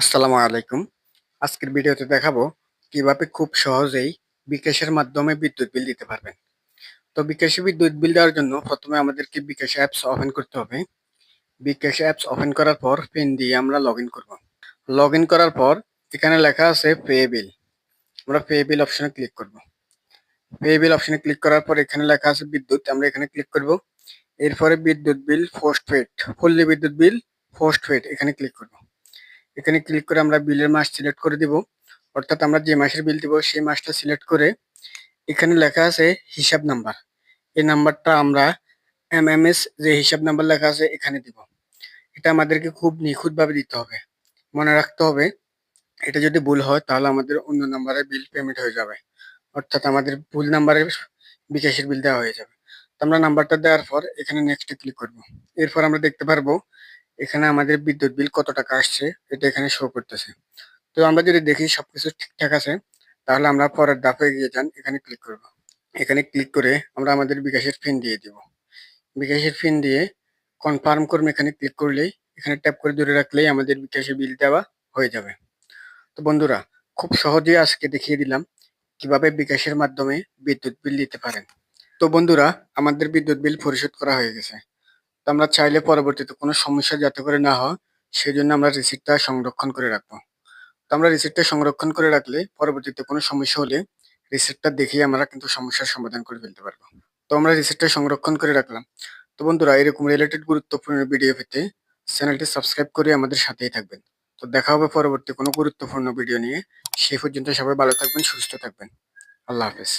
আসসালামু আলাইকুম। আজকের ভিডিওতে দেখাবো কীভাবে খুব সহজেই বিকাশের মাধ্যমে বিদ্যুৎ বিল দিতে পারবেন। তো বিকাশে বিদ্যুৎ বিল দেওয়ার জন্য প্রথমে আমাদেরকে বিকাশ অ্যাপস ওপেন করতে হবে। বিকাশ অ্যাপস ওপেন করার পর পিন দিয়ে আমরা লগ ইন করব। লগ ইন করার পর এখানে লেখা আছে পে বিল। আমরা পে বিল অপশনে ক্লিক করব। পে বিল অপশনে ক্লিক করার পর এখানে লেখা আছে বিদ্যুৎ, আমরা এখানে ক্লিক করব। এরপরে বিদ্যুৎ বিল পোস্ট পেড ফুললি বিদ্যুৎ বিল পোস্ট এখানে ক্লিক করব। এখানে ক্লিক করে আমরা বিলের মাস সিলেক্ট করে দিব। অর্থাৎ আমরা যে মাসের বিল দিব, সেই মাসটা সিলেক্ট করে এখানে লেখা আছে হিসাব নাম্বার এই নাম্বারটা আমরা এমএমএস যে হিসাব নাম্বার লেখা আছে, এখানে দিব। এটা আমাদেরকে খুব নিখুঁতভাবে দিতে হবে। মনে রাখতে হবে, এটা যদি ভুল হয়, তাহলে আমাদের অন্য নাম্বারে বিল পেমেন্ট হয়ে যাবে। অর্থাৎ আমাদের ভুল নাম্বারে বিকাশের বিল দেওয়া হয়ে যাবে। আমরা নাম্বারটা দেওয়ার পর এখানে নেক্সটে ক্লিক করব। এরপর আমরা দেখতে পারব এখানে আমাদের বিদ্যুৎ বিল কত টাকা আসছে, এটা এখানে শো করতেছে। তো আমরা যদি দেখি সবকিছু ঠিকঠাক আছে, তাহলে আমরা পরের ধাপে গিয়ে যান, এখানে ক্লিক করব। এখানে ক্লিক করে আমরা আমাদের বিকাশের ফিন দিয়ে দিব। বিকাশের ফিন দিয়ে কনফার্ম করবে এখানে ক্লিক করলেই, এখানে ট্যাপ করে ধরে রাখলেই আমাদের বিকাশের বিল দেওয়া হয়ে যাবে। তো বন্ধুরা, খুব সহজেই আজকে দেখিয়ে দিলাম কীভাবে বিকাশের মাধ্যমে বিদ্যুৎ বিল দিতে পারেন। তো বন্ধুরা, আমাদের বিদ্যুৎ বিল পরিশোধ করা হয়ে গেছে। তো আমরা চাইলে পরবর্তীতে কোনো সমস্যা যাতে করে না হয় সেই জন্য আমরা রিসিপ্টটা সংরক্ষণ করে রাখব। তো আমরা রিসিপ্টটা সংরক্ষণ করে রাখলে পরবর্তীতে কোনো সমস্যা হলে রিসিপ্টটা দেখিয়ে আমরা কিন্তু সমস্যার সমাধান করে ফেলতে পারব। তো আমরা রিসিপ্টটা সংরক্ষণ করে রাখলাম। তো বন্ধুরা, এরকম রিলেটেড গুরুত্বপূর্ণ ভিডিও পেতে চ্যানেলটি সাবস্ক্রাইব করে আমাদের সাথেই থাকবেন। তো দেখা হবে পরবর্তী কোনো গুরুত্বপূর্ণ ভিডিও নিয়ে। সেই পর্যন্ত সবাই ভালো থাকবেন, সুস্থ থাকবেন। আল্লাহ হাফেজ।